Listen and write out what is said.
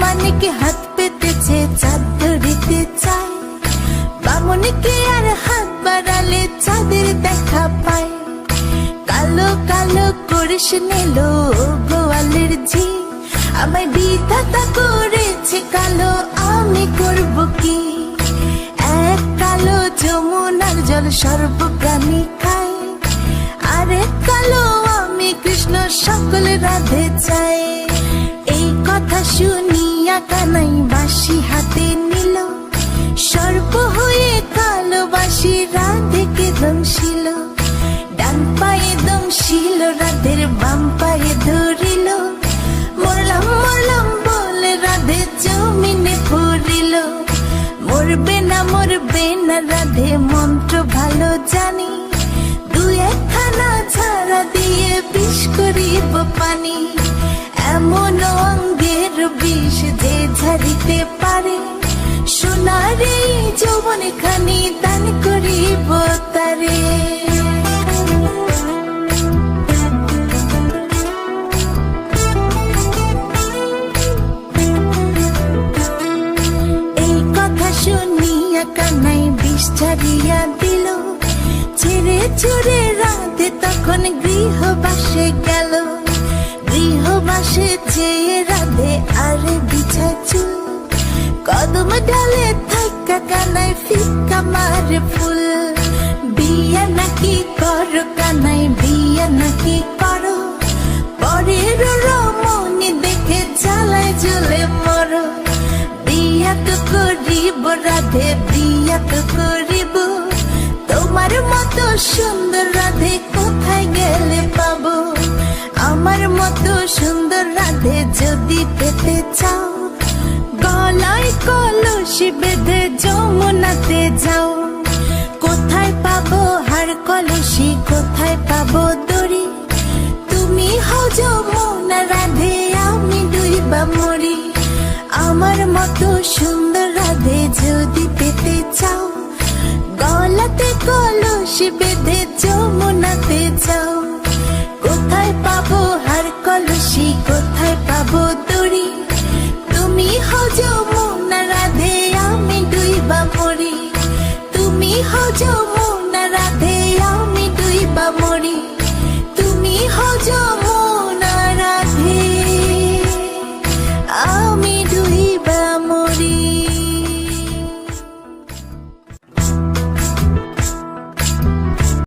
মানিকে হাত পেতেছে, চাঁদ ধরিতে চায়। বামনিকে আর হাত বাড়ালে চাঁদের দেখা পায়। কালো কালো করিস নিল গোয়ালের ঝি। আমায় বিধাতা করেছে কালো, আমি করব কি? এক কালো যমুনার জল সর্বপ্রাণী খায়। আরেক কালো আমি কৃষ্ণ, সকল রাধে চাই এই কথা শুনিয়া কানাই বাসি হাতে নিল। সর্প হয়ে কালো বাসি রাধেকে দংশিল। ডান পায়ে দংশিল, রাধের বাম পায়ে ধরিল। মরলাম মরলাম বলে রাধে জমিনে পড়িল মরবে না মরবে না রাধে, মন্ত্র ভালো জানি। দু একখানা ছাড়া দিয়ে বিষ করিব পানি। এমন অঙ্গের বিষ যে ঝাড়িতে পারে। সোনার যৌবন খানি দান করিব তারে। এই কথা শুনিয়া কানাই বিষ ছাড়িয়া দিল। ছেড়ে ছুড়ে রাতে তখন গৃহবাসে গেল। গৃহবাসে যেয়ে রাধে আরে বিছা চুল। কদম ডালে থাকা কানাই ফিকা মারে ফুল। বিয়া নাকি করো কানাই বিয়া নাকি করো। পরের রমণী দেখে জ্বালায় জ্বলে মরো। বিয়া তো করিব রাধে, বিয়া তো করিব। তোমার মতো সুন্দর যদি পেতে চাও, গলায় কলসি বেঁধে যমুনাতে যাও। কোথায় পাবো হার কলসি, কোথায় পাবো দড়ি? তুমি হও যমুনা রাধে, আমি ডুইবা মরি। আমার মতো সুন্দর রাধে যদি পেতে চাও, গলাতে কলসি বেঁধে যমুনাতে যাও। কোথায় পাবো হার কলসি কোথায় পাবো